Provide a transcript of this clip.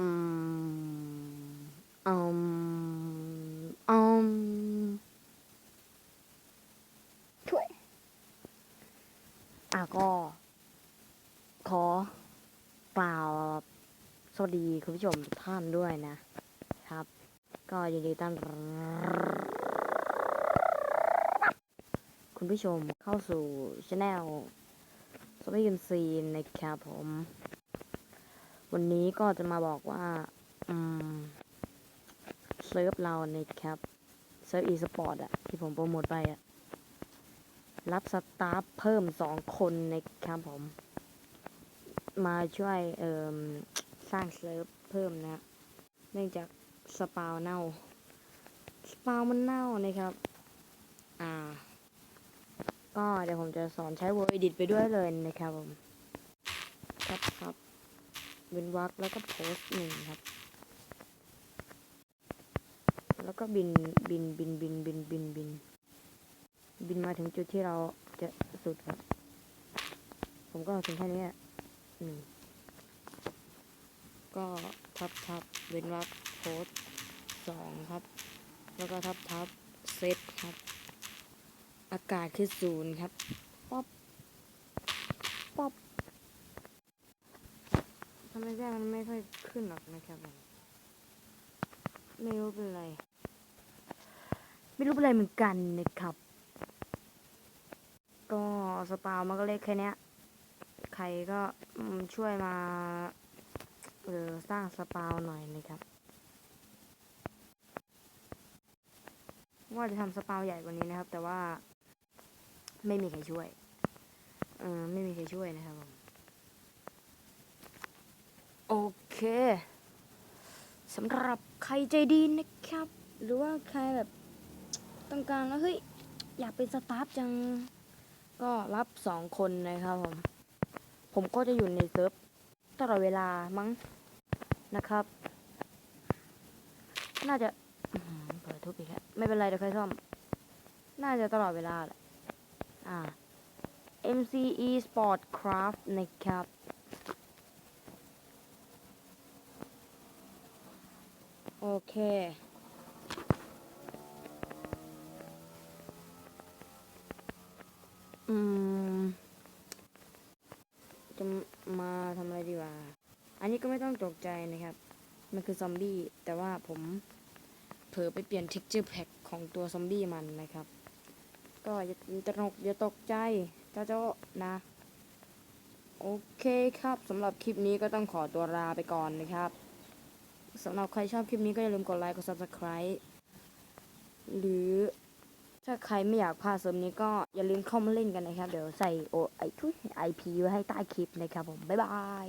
อืมอืมอืมช่วยอะก็ ขอกล่าวสวัสดีคุณผู้ชมทุกท่านด้วยนะ ครับ ก็ยินดีต้อนรับคุณผู้ชมเข้าสู่ช anel สมัยกันซีนนะครับผม วันนี้ก็จะมาบอกว่า อืมเซิร์ฟเราในครับเซิร์ฟอีสปอร์ตอะที่ผมโปรโมทไปอะรับสตาฟเพิ่มสองคนในครับผม มาช่วยเอ่มสร้างเซิร์ฟเพิ่มนะ เนื่องจากสปาวเน่า สปาวมันเน่านะครับ อ่า ก็เดี๋ยวผมจะสอนใช้ Word Edit ไปด้วยเลยนะครับผม ครับครับ เว้นวรรคแล้วก็โพสหนึ่งครับ แล้วก็บินบินบินบินบินบินบิน บินมาถึงจุดที่เราจะสุดครับ ผมก็ถึงแค่นี้อะหนึ่งก็ทับทับเว้นวรรคโพสสองครับ แล้วก็ทับทับเซตครับ อากาศคือศูนย์ครับป๊อป ทำไมแจ้งมันไม่ค่อยขึ้นหรอกนะครับผมไม่รู้เป็นไร ไม่รู้เป็นไรเหมือนกันนะครับ ก็สปาวมันก็เล็กแค่นี้ใครก็ช่วยมาเออสร้างสปาวหน่อยนะครับ ว่าจะทำสปาวใหญ่กว่านี้นะครับ แต่ว่าไม่มีใครช่วย เออไม่มีใครช่วยนะครับผม โอเค สำหรับใครใจดีนะครับ หรือว่าใครแบบต้องการแล้วเฮ้ยอยากเป็นสตาฟจัง ก็รับสองคนนะครับผม ผมก็จะอยู่ในเซิร์ฟตลอดเวลามั้งนะครับ น่าจะเปิดทุบอีกแล้วไม่เป็นไรเดี๋ยวค่อยซ่อม น่าจะตลอดเวลาแหละอ่า MCE Sport Craft นะครับ โอเค อืม จะมาทำอะไรดีวะ อันนี้ก็ไม่ต้องตกใจนะครับ มันคือซอมบี้ แต่ว่าผมเผลอไปเปลี่ยน texture pack ของตัวซอมบี้มันนะครับ ก็อย่าตระหนกอย่าตกใจเจ้าเจ้านะ โอเคครับสำหรับคลิปนี้ก็ต้องขอตัวลาไปก่อนนะครับ สำหรับใครชอบคลิปนี้ก็อย่าลืมกดไลค์กด subscribe หรือถ้าใครไม่อยากพลาดเสริมนี้ก็อย่าลืมเข้ามาเล่นกันนะครับ เดี๋ยวใส่โอไอทุยไอพีไว้ให้ใต้คลิปนะครับผม บ๊ายบาย